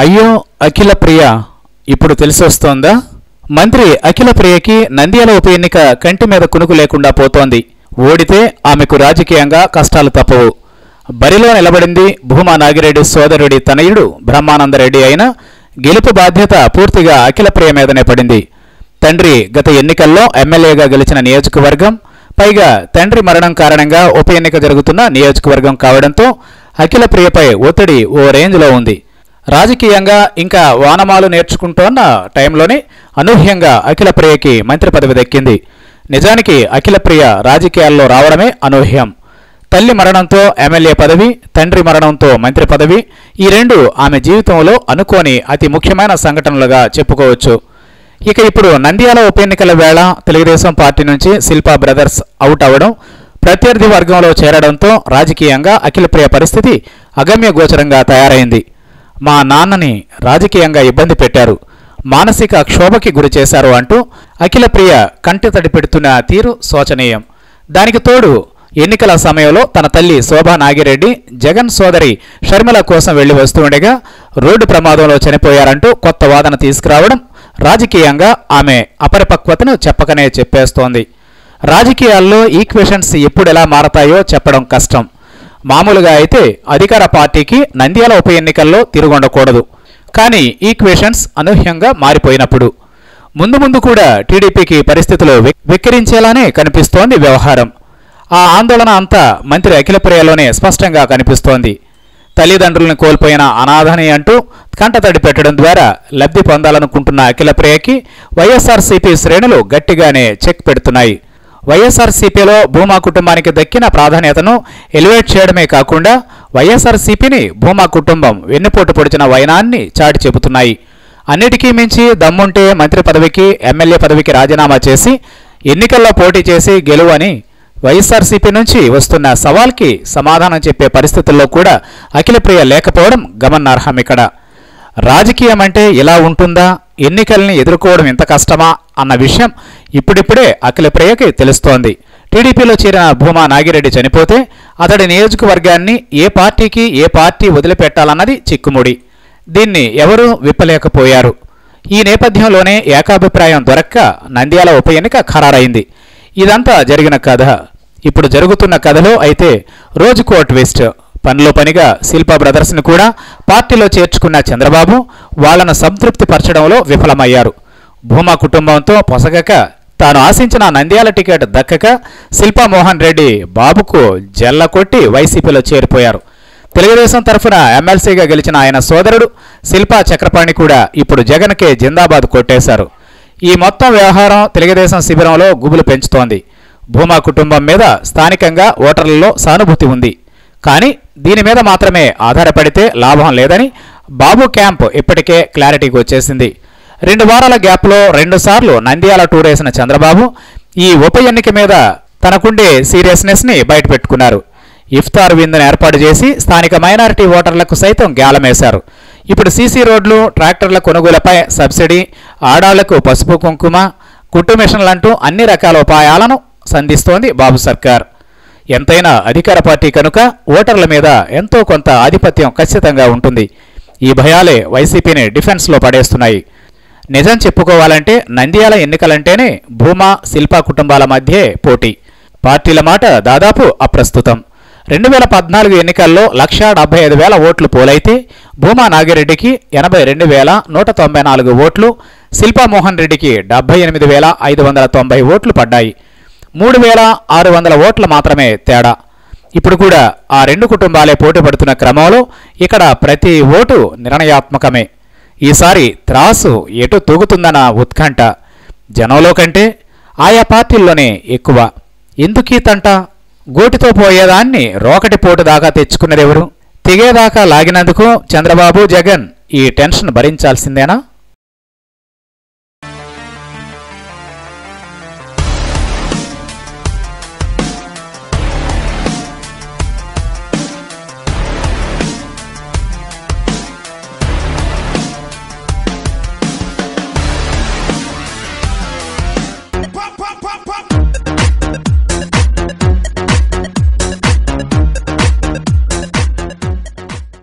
అయ్యో అఖిల ప్రియ ఇప్పుడు తెలిసొస్తోందా? మంత్రి అఖిల ప్రియకి నంద్యాల ఉప ఎన్నిక కంటి మీద కునుకు లేకుండా పోతోంది. ఓడితే ఆమెకు రాజకీయంగా కష్టాలు తప్పవు. బరిలో నిలబడింది భూమా నాగిరెడ్డి సోదరుడి తనయుడు బ్రహ్మానందరెడ్డి అయినా గెలుపు బాధ్యత పూర్తిగా అఖిల ప్రియ మీదనే పడింది. తండ్రి గత ఎన్నికల్లో ఎమ్మెల్యేగా గెలిచిన నియోజకవర్గం పైగా తండ్రి మరణం కారణంగా ఉప ఎన్నిక జరుగుతున్న నియోజకవర్గం కావడంతో అఖిల ప్రియపై ఒత్తిడి ఓ రేంజ్లో ఉంది. రాజకీయంగా ఇంకా వానమాలు నేర్చుకుంటోన్న టైంలోనే అనూహ్యంగా అఖిల ప్రియకి మంత్రి పదవి దక్కింది. నిజానికి అఖిలప్రియ రాజకీయాల్లో రావడమే అనూహ్యం. తల్లి మరణంతో ఎమ్మెల్యే పదవి తండ్రి మరణంతో మంత్రి పదవి ఈ రెండు ఆమె జీవితంలో అనుకోని అతి ముఖ్యమైన సంఘటనలుగా చెప్పుకోవచ్చు. ఇక ఇప్పుడు నంద్యాల ఉప ఎన్నికల వేళ తెలుగుదేశం పార్టీ నుంచి శిల్పా బ్రదర్స్ అవుట్ అవ్వడం ప్రత్యర్థి వర్గంలో చేరడంతో రాజకీయంగా అఖిలప్రియ పరిస్థితి అగమ్య గోచరంగా తయారైంది. మా నాన్నని రాజకీయంగా ఇబ్బంది పెట్టారు. మానసిక క్షోభకి గురి చేశారు అంటూ అఖిలప్రియ కంటి పెడుతున్న తీరు శోచనీయం. దానికి తోడు ఎన్నికల సమయంలో తన తల్లి శోభా నాగిరెడ్డి జగన్ సోదరి షర్మిల కోసం వెళ్ళి వస్తుండగా రోడ్డు ప్రమాదంలో చనిపోయారంటూ కొత్త వాదన తీసుకురావడం రాజకీయంగా ఆమె అపరిపక్వతను చెప్పకనే చెప్పేస్తోంది. రాజకీయాల్లో ఈక్వేషన్స్ ఎప్పుడు ఎలా మారతాయో చెప్పడం కష్టం. మామూలుగా అయితే అధికార పార్టీకి నంద్యాల ఉప ఎన్నికల్లో తిరుగుండకూడదు. కానీ ఈక్వేషన్స్ అనూహ్యంగా మారిపోయినప్పుడు. ముందు ముందు కూడా టీడీపీకి పరిస్థితులు వెక్కిరించేలానే కనిపిస్తోంది వ్యవహారం. ఆ ఆందోళన అంతా మంత్రి అఖిలప్రియలోనే స్పష్టంగా కనిపిస్తోంది. తల్లిదండ్రులను కోల్పోయిన అనాథని అంటూ కంటతడి పెట్టడం ద్వారా లబ్ధి పొందాలనుకుంటున్న అఖిలప్రియకి వైఎస్ఆర్సీపీ శ్రేణులు గట్టిగానే చెక్ పెడుతున్నాయి. వైఎస్ఆర్సీపీలో భూమా కుటుంబానికి దక్కిన ప్రాధాన్యతను ఎలివేట్ చేయడమే కాకుండా వైఎస్ఆర్సీపీని భూమా కుటుంబం వెన్నుపోటు పొడిచిన వైనాన్ని చాటి చెబుతున్నాయి. అన్నిటికీ మించి దమ్ముంటే మంత్రి పదవికి ఎమ్మెల్యే పదవికి రాజీనామా చేసి ఎన్నికల్లో పోటీ చేసి గెలువని వైఎస్ఆర్సీపీ నుంచి వస్తున్న సవాల్కి సమాధానం చెప్పే పరిస్థితుల్లో కూడా అఖిలప్రియ లేకపోవడం గమనార్హం ఇక్కడ. రాజకీయం అంటే ఇలా ఉంటుందా? ఎన్నికల్ని ఎదుర్కోవడం ఎంత కష్టమా? అన్న విషయం ఇప్పుడిప్పుడే అఖిలప్రియకి తెలుస్తోంది. టీడీపీలో చేరిన భూమా నాగిరెడ్డి చనిపోతే అతడి నియోజకవర్గాన్ని ఏ పార్టీకి ఏ పార్టీ వదిలిపెట్టాలన్నది చిక్కుముడి. దీన్ని ఎవరూ విప్పలేకపోయారు. ఈ నేపథ్యంలోనే ఏకాభిప్రాయం దొరక్క నంద్యాల ఉప ఎన్నిక ఖరారైంది. ఇదంతా జరిగిన కథ. ఇప్పుడు జరుగుతున్న కథలో అయితే రోజుకో ట్విస్ట్. పనిలో పనిగా శిల్పా బ్రదర్స్ను కూడా పార్టీలో చేర్చుకున్న చంద్రబాబు వాళ్ళను సంతృప్తిపరచడంలో విఫలమయ్యారు. భూమా కుటుంబంతో పొసగక తాను ఆశించిన నంద్యాల టికెట్ దక్కక శిల్పా మోహన్ రెడ్డి బాబుకు జల్ల కొట్టి వైసీపీలో చేరిపోయారు. తెలుగుదేశం తరఫున ఎమ్మెల్సీగా గెలిచిన ఆయన సోదరుడు శిల్పా చక్రపాణి కూడా ఇప్పుడు జగన్కే జిందాబాద్ కొట్టేశారు. ఈ మొత్తం వ్యవహారం తెలుగుదేశం శిబిరంలో గుబులు పెంచుతోంది. భూమా కుటుంబం మీద స్థానికంగా ఓటర్లలో సానుభూతి ఉంది. కానీ దీని మీద మాత్రమే ఆధారపడితే లాభం లేదని బాబు క్యాంప్ ఇప్పటికే క్లారిటీకి వచ్చేసింది. రెండు వారాల గ్యాప్లో రెండుసార్లు నంద్యాల టూర్ వేసిన చంద్రబాబు ఈ ఉప ఎన్నిక మీద తనకుండే సీరియస్నెస్ని బయటపెట్టుకున్నారు ఇఫ్తార్ విందును ఏర్పాటు చేసి స్థానిక మైనారిటీ ఓటర్లకు సైతం గ్యాలమేశారు ఇప్పుడు సీసీ రోడ్లు ట్రాక్టర్ల కొనుగోలుపై సబ్సిడీ ఆడాళ్ళకు పసుపు కుంకుమ కుట్టు మిషన్లంటూ అన్ని రకాల ఉపాయాలను సంధిస్తోంది బాబు సర్కార్. ఎంతైనా అధికార పార్టీ కనుక ఓటర్ల మీద ఎంతో కొంత ఆధిపత్యం ఖచ్చితంగా ఉంటుంది. ఈ భయాలే వైసీపీని డిఫెన్స్లో పడేస్తున్నాయి. నిజం చెప్పుకోవాలంటే నంద్యాల ఎన్నికలంటేనే భూమా శిల్పా కుటుంబాల మధ్యే పోటీ. పార్టీల మాట దాదాపు అప్రస్తుతం. రెండు వేల పద్నాలుగు ఎన్నికల్లో లక్షా డెబ్బై ఐదు వేల ఓట్లు పోలైతే భూమా నాగిరెడ్డికి ఎనభై రెండు వేల నూట తొంభై నాలుగు ఓట్లు శిల్పా మోహన్ రెడ్డికి డెబ్బై ఎనిమిది వేల ఐదు వందల తొంభై ఓట్లు పడ్డాయి. మూడు వేల ఆరు వందల ఓట్ల మాత్రమే తేడా. ఇప్పుడు కూడా ఆ రెండు కుటుంబాలే పోటీ పడుతున్న క్రమంలో ఇక్కడ ప్రతి ఓటు నిర్ణయాత్మకమే. ఈసారి త్రాసు ఎటు తూగుతుందన్న ఉత్కంఠ జనంలో కంటే ఆయా పార్టీల్లోనే ఎక్కువ. ఎందుకీ తంట? గోటితో పోయేదాన్ని రోకటి పోటు దాకా తెచ్చుకున్నదెవరు? తెగేదాకా లాగినందుకు చంద్రబాబు జగన్ ఈ టెన్షన్ భరించాల్సిందేనా?